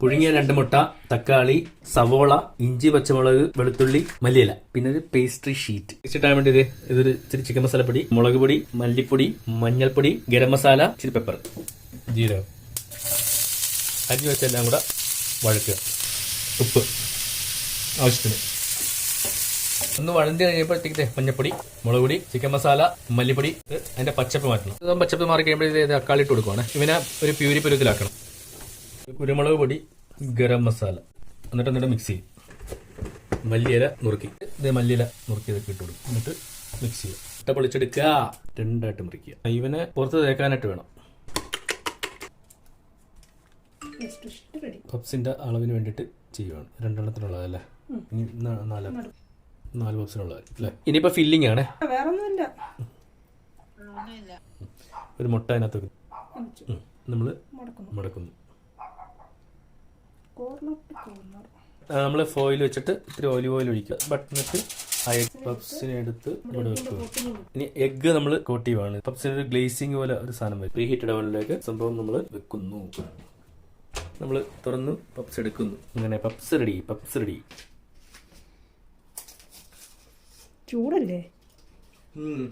പുഴുങ്ങിയ രണ്ട് മുട്ട തക്കാളി സവോള ഇഞ്ചി പച്ചമുളക് വെളുത്തുള്ളി മല്ലിയില. പിന്നെ ഒരു പേസ്ട്രി ഷീറ്റ് ഇച്ചിട്ടാൻ വേണ്ടി ഇത് ഇതൊരു ഇച്ചിരി ചിക്കൻ മസാലപ്പൊടി മുളക് പൊടി മല്ലിപ്പൊടി മഞ്ഞൾപ്പൊടി ഗരം മസാല ഇച്ചിരി പെപ്പർ ജീരകം. അരിഞ്ഞു വെച്ചെല്ലാം കൂടെ വഴക്കുക ഉപ്പ്. ആവശ്യത്തിന്. ഒന്ന് വഴണ്ടി കഴിയുമ്പോഴത്തേക്ക് മഞ്ഞപ്പൊടി മുളക് പൊടി ചിക്കൻ മസാല മല്ലിപ്പൊടി അതിന്റെ പച്ചപ്പ് മാറ്റണം. പച്ചപ്പ് മാറി കഴിയുമ്പോൾ ഇത് തക്കാളി ഇട്ട് കൊടുക്കുവാണ്. ഇവനെ ഒരു പ്യൂരി പരുവത്തിലാക്കണം കുരുമുളക് പൊടി ഗരം മസാല. എന്നിട്ട് എന്നിട്ട് മിക്സ് ചെയ്യും. മല്ലിയില നുറുക്കി. ഇത് മല്ലിയില നുറുക്കി ഇതൊക്കെ ഇട്ട് കൊടുക്കും. എന്നിട്ട് മിക്സ് ചെയ്യുക ഇട്ട പൊളിച്ചെടുക്കുക. രണ്ടായിട്ട് മുറിക്കുക. ഇവനെ പുറത്ത് തേക്കാനായിട്ട് വേണം. പപ്സിന്റെ അളവിന് വേണ്ടിയിട്ട് ചെയ്യുവാണ്. രണ്ടെണ്ണത്തിനുള്ളതല്ലേ? ഇനി നാല്. നാല്. പപ്സിനുള്ളത് അല്ലേ? ഇനിയിപ്പോ ഫില്ലിംഗ് ആണ്. വേറൊന്നുമില്ല. ഒരു മുട്ട അതിനകത്ത് നമ്മൾ മുടക്കുന്നു. നമ്മൾ ഫോയിൽ വെച്ചിട്ട് ഇത്തിരി ഓലിവ് ഓയിൽ ഒഴിക്കുക. ബട്ടണിട്ട് ആ എഗ് പപ്സിനെ എടുത്ത് ഇവിടെ വെക്കുക. ഇനി എഗ്ഗ് നമ്മൾ കോട്ട് ചെയ്യുവാണ് പപ്സിന് ഒരു ഗ്ലേസിംഗ് പോലെ ഒരു സാധനം വരും. പ്രീഹീറ്റഡ് ഓവനിലേക്ക് സംഭവം നമ്മൾ വെക്കുന്നു. നമ്മൾ തുറന്ന് പപ്സ് എടുക്കുന്നു. അങ്ങനെ പപ്സ് റെഡി പപ്സ് റെഡി ചൂടല്ലേ? ഉം.